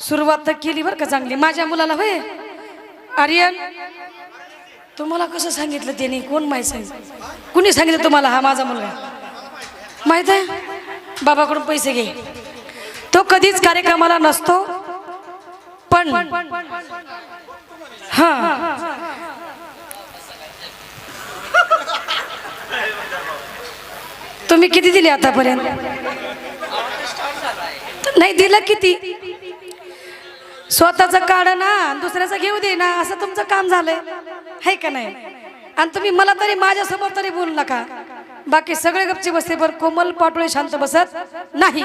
सुरुवात तर केली बरं का चांगली. माझ्या मुलाला होय. आर्यन तुम्हाला कसं सांगितलं त्याने? कोण माहीत सांगितलं कुणी सांगितलं तुम्हाला हा माझा मुलगा? माहीत आहे? बाबाकडून पैसे घे. तो कधीच कार्यक्रमाला नसतो पण हा. तुम्ही किती दिले आतापर्यंत? नाही दिलं किती? स्वतःच काढ ना दुसऱ्याचं घेऊ दे ना असं तुमचं काम झालंय. आहे का नाही? आणि तुम्ही मला तरी माझ्यासमोर तरी बोलू नका. बाकी सगळे गपचे बसते पण कोमल पाटोळे शांत बसत नाही.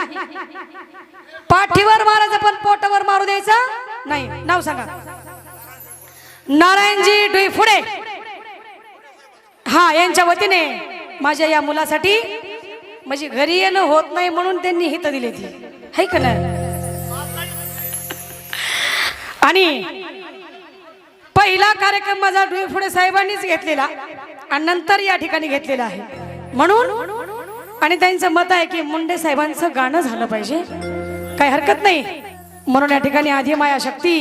पाठीवर मारायचं पण पोटावर मारू द्यायचं नाही. नाव सांगा. नारायणजी डुई फुडे. हा यांच्या वतीने माझ्या या मुलासाठी म्हणजे घरी येणं होत नाही म्हणून त्यांनी हित दिली ती. है का नाही? आणि पहिला कार्यक्रम माझा डुईफुडे साहेबांनीच घेतलेला आणि नंतर या ठिकाणी घेतलेला आहे. म्हणून आणि त्यांचं मत आहे की मुंडे साहेबांचं गाणं झालं पाहिजे. काही हरकत नाही. म्हणून या ठिकाणी आधी माया शक्ती.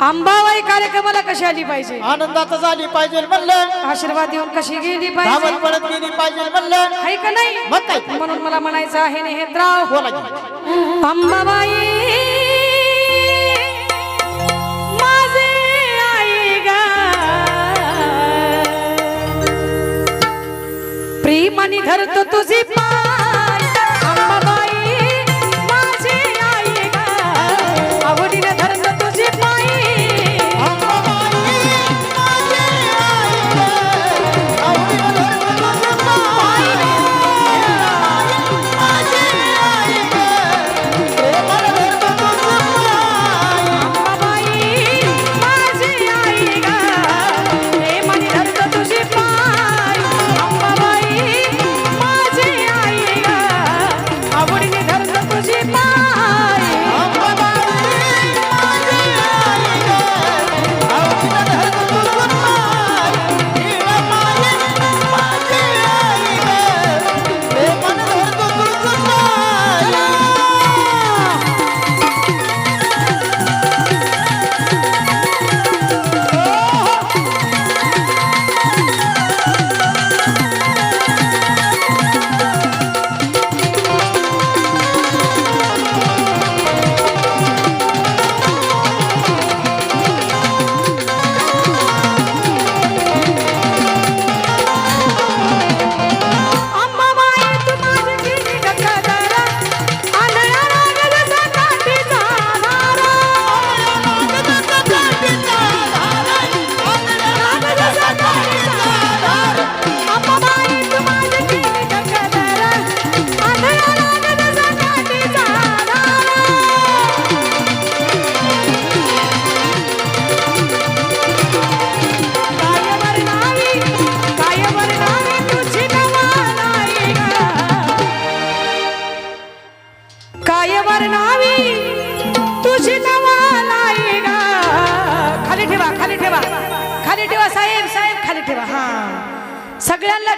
अंबाबाई कार्यक्रमाला कशी आली पाहिजे? आनंदात झाली पाहिजे म्हणलं. आशीर्वाद देऊन कशी गेली धावत पाहिजे पडत गेली पाहिजे म्हणलं. आहे का नाही? मग काय? म्हणून मला म्हणायचं आहे नेहद्राव बोला की. अंबाबाई प्रेमाने धरतो तुझी पाय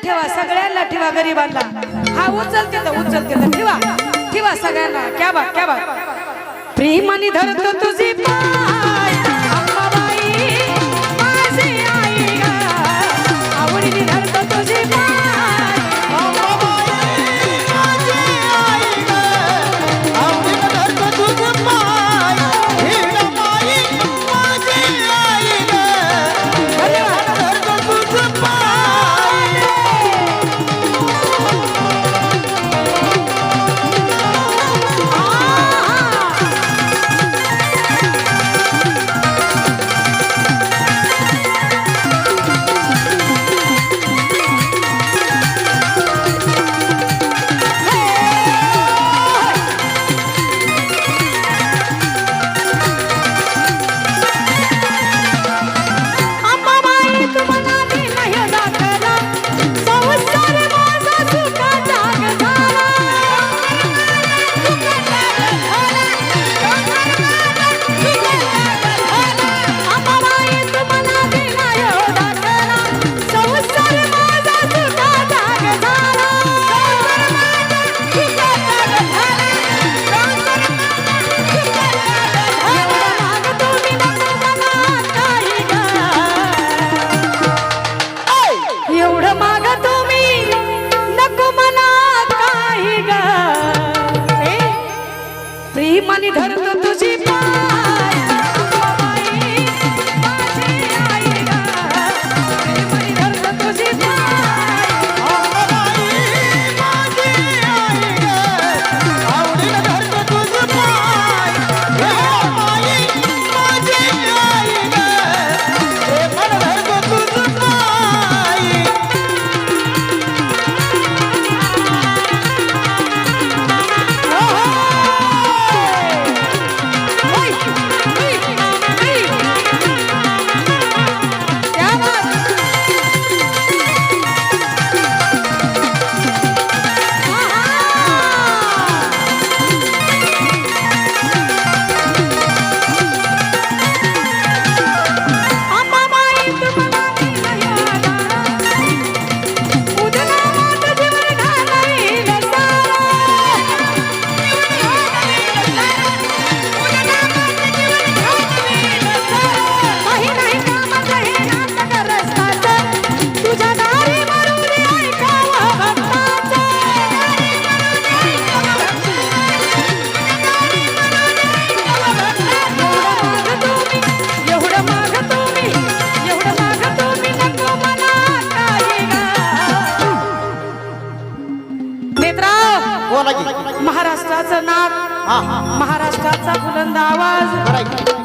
ठेवा सगळ्यांना ठेवा गरीबांना. हा उचल तर उचल तर ठेवा. ठेवा सगळ्यांना. क्या बा क्या बा प्रेमाने धरतो तुझी पा महाराष्ट्राचा बुलंद आवाज.